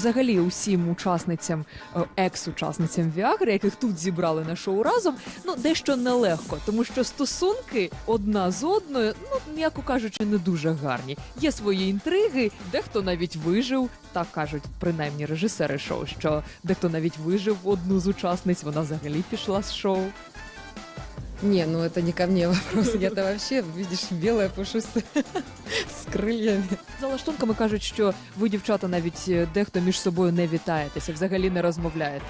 Взагалі, усім учасницям, е, екс-учасницям Віагри, яких тут зібрали на шоу разом, ну дещо нелегко, тому що стосунки одна з одною, ну м'яко кажучи, не дуже гарні. Є свої інтриги, дехто навіть вижив. Так кажуть, принаймні режисери шоу, що дехто навіть вижив одну з учасниць, вона взагалі пішла з шоу. Не, ну это не ко мне вопрос. Я-то вообще, видишь, белая пушистая с крыльями. За лаштунками кажуть, що ви, дівчата, навіть е, дехто між собою не вітаєтеся, взагалі не розмовляєте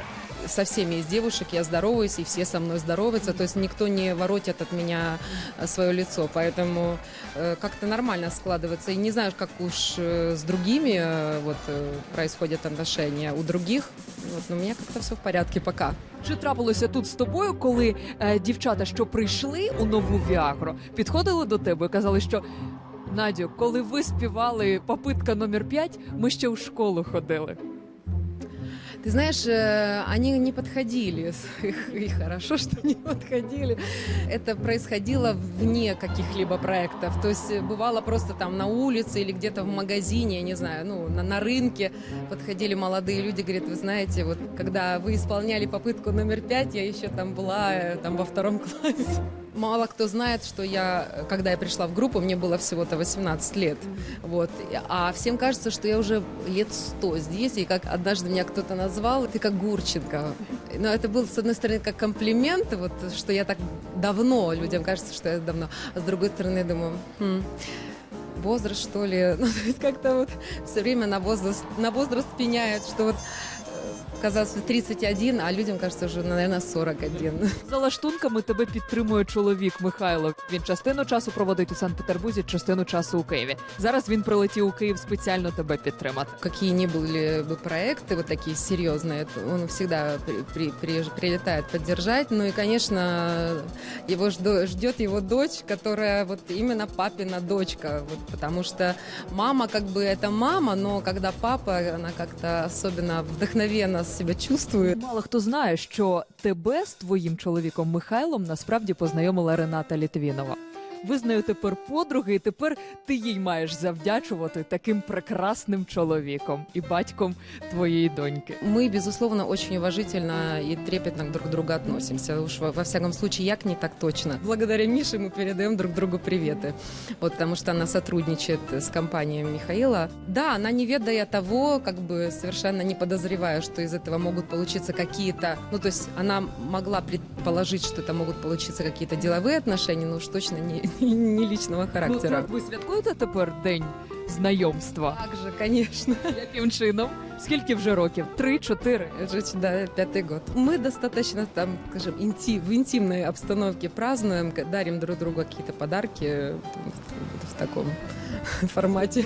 Со всеми из девушек я здороваюсь, и все со мной здороваются. То есть никто не воротит от меня э, свое лицо. Поэтому э, как-то нормально складывается. И не знаю, как уж э, с другими э, вот, э, происходят отношения. У других, вот, но у меня как-то все в порядке пока. Чи трапилося тут з тобою, коли е, дівчата, що прийшли у нову Віагру, підходили до тебе і казали, що Надю, коли ви співали попитка номер 5, ми ще у школу ходили. Ты знаешь, э, они не подходили. И хорошо, что не подходили. Это происходило вне каких-либо проектов. То есть э, бывало просто там на улице или где-то в магазине, я не знаю, ну, на, на рынке подходили молодые люди, говорят, вы знаете, вот когда вы исполняли попытку номер пять, я еще там была э, там во втором классе. Мало кто знает, что я, когда я пришла в группу, мне было всего-то 18 лет. Вот. А всем кажется, что я уже лет 100 здесь, и как однажды меня кто-то назвал, ты как Гурченко. Но это был, с одной стороны, как комплимент, вот, что я так давно, людям кажется, что я давно, а с другой стороны, я думаю, «Хм, возраст, что ли, ну, то есть как-то вот все время на возраст, на возраст пеняют, что вот казалось 31, а людям кажется уже, наверное, 41. За лаштунками тебе підтримує чоловік Михайло. Він частину часу проводить у Санкт-Петербурзі, частину часу у Києві. Зараз він прилетів у Київ спеціально тебе підтримати. Какие ни были бы проекты вот такие серьезные, это он всегда при- при- при- прилетает поддержать. Ну и, конечно, его ждет его дочь, которая вот именно папина дочка. Вот, потому что мама как бы это мама, но когда папа, она как-то особенно вдохновенно себя чувствует. Мало хто знає, що тебе з твоїм чоловіком Михайлом насправді познайомила Рената Літвінова. Ви з нею тепер подруги, і тепер ти їй маєш завдячувати таким прекрасним чоловіком і батьком твоєї доньки. Мы, безусловно, очень уважительно и трепетно друг к другу относимся. Уж во, во всяком случае, я к ней так точно. Благодаря Мише мы передаем друг другу приветы. Вот, потому что она сотрудничает с компанией Михаила. Да, она не ведая того, как бы совершенно не подозревая, что из этого могут получиться какие-то... Ну, то есть она могла предположить, что это могут получиться какие-то деловые отношения, но уж точно не, не личного характера. Ну, ви святкуєте тепер день знайомства? Так же, конечно. Яким чином? Скільки вже років? Три-чотири. Это же, да, пятый год. Мы достаточно там, скажем, инти- в интимной обстановке празднуем, к- дарим друг другу какие-то подарки э, в, в таком формате.